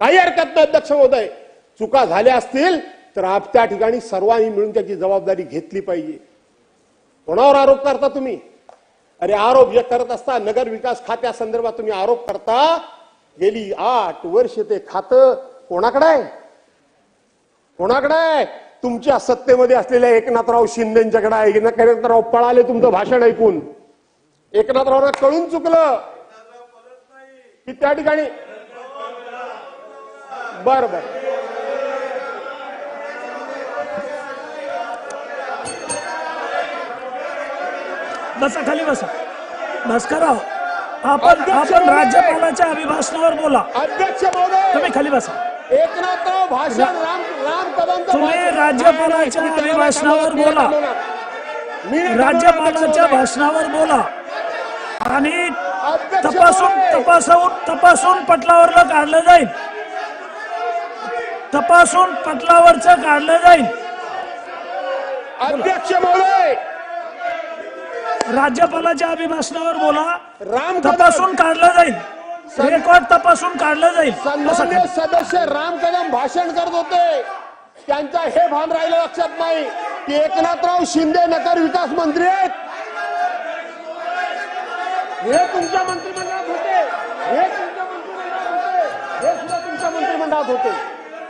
काही हरकत नाही अध्यक्ष महोदय. चुका झाल्या असतील तर आप त्या ठिकाणी सर्वांनी मिळून त्याची जबाबदारी घेतली पाहिजे. कोणावर आरोप करता तुम्ही? अरे आरोप जे करत असता नगर विकास खात्या संदर्भात तुम्ही आरोप करता गेली आठ वर्ष ते खातं कोणाकडे आहे? कोणाकडे आहे? तुमच्या सत्तेमध्ये असलेल्या एकनाथराव शिंदेच्याकडे आहे. एकनाथराव पळाले तुमचं भाषण ऐकून. एकनाथरावना कळून चुकलं. की त्या ठिकाणी बर बर बसा खाली बसा. भास्करराव आपण आपण राज्यपालाच्या अभिभाषणावर बोला. अध्यक्ष महोदय! तुम्ही खाली बसा. एकनाथराव भाषण राम राम कदमचं तुम्ही भाषण- राज्यपालाच्या नाही, नाही, मी अभिभाषणावर मी बोला. थांबवणार. मी नाही राज्यपालाच्या अध्यक्ष भाषणावर बोला. आणि महोदय. अध्यक्ष तपासून महोदय. तपासून तपासून पटलावरलं काढलं जाईल. तपासून पटलावरचं काढलं जाईल. अध्यक्ष महोदय राज्यपालाच्या अभिभाषणावर बोला. राम तपासून काढलं जाईल. रेकॉर्ड तपासून काढलं जाईल. सदस्य राम कदम भाषण करत होते. त्यांचा हे भान राहिलं लक्षात नाही. की एकनाथराव शिंदे नगर विकास मंत्री आहेत. हे तुमच्या मंत्रिमंडळात होते. हे तुमच्या मंत्रिमंडळात होते. हे सुद्धा तुमच्या मंत्रिमंडळात होते.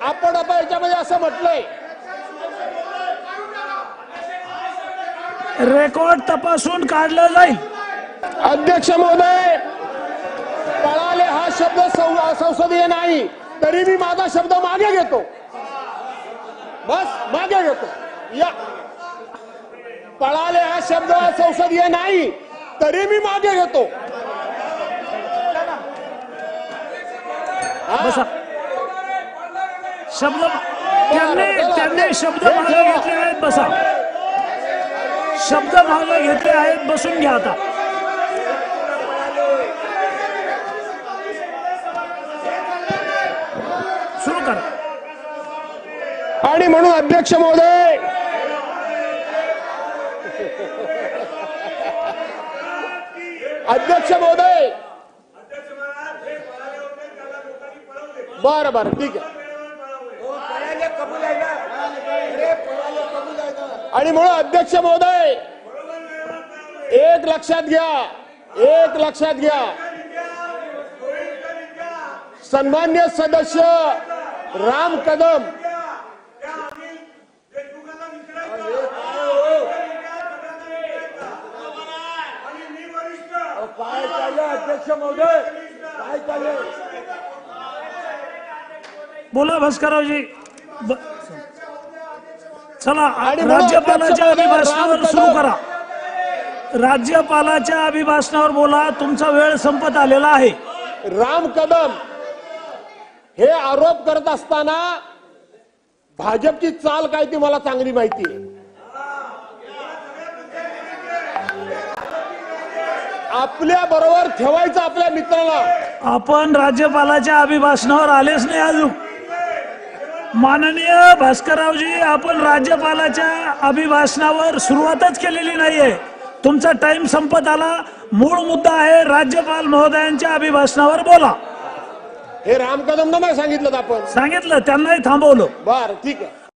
आपण आता याच्यामध्ये असं म्हटलंय. रेकॉर्ड तपासून काढलं जाईल. अध्यक्ष महोदय पळाले हा शब्द संसदीय नाही तरी मी माझा शब्द मागे घेतो. बस मागे घेतो. या. पळाले हा शब्द संसदीय नाही तरी मी मागे घेतो. बसा. शब्द त्यांनी त्यांनी शब्द मागे घेतले आहेत बसा. शब्द मागे घेतले आहेत बसून घ्या आता. सुरू करा. आणि म्हणून अध्यक्ष महोदय अध्यक्ष महोदय. बरं बरं ठीक आहे. आणि म्हणून अध्यक्ष महोदय एक लक्षात घ्या एक लक्षात घ्या. सन्मान्य सदस्य राम कदम. काय चाललंय अध्यक्ष महोदय? काय चाललंय? बोला भास्कररावजी. चला राज्यपालाच्या अभिभाषणावर सुरू. करा. राज्यपालाच्या अभिभाषणावर बोला तुमचा वेळ संपत आलेला आहे. राम कदम हे आरोप करत असताना भाजपची चाल काय ती मला चांगली माहिती आहे. आपल्या बरोबर ठेवायचं आपल्या मित्राला. आपण राज्यपालाच्या अभिभाषणावर आलेच नाही अजून. माननीय भास्कररावजी आपण राज्यपालाच्या अभिभाषणावर सुरुवातच केलेली नाहीये. तुमचा टाइम संपत आला. मूळ मुद्दा आहे राज्यपाल महोदयांच्या अभिभाषणावर बोला. हे राम कदम सांगितलं आपण. सांगितलं त्यांनाही थांबवलं. बर ठीक आहे.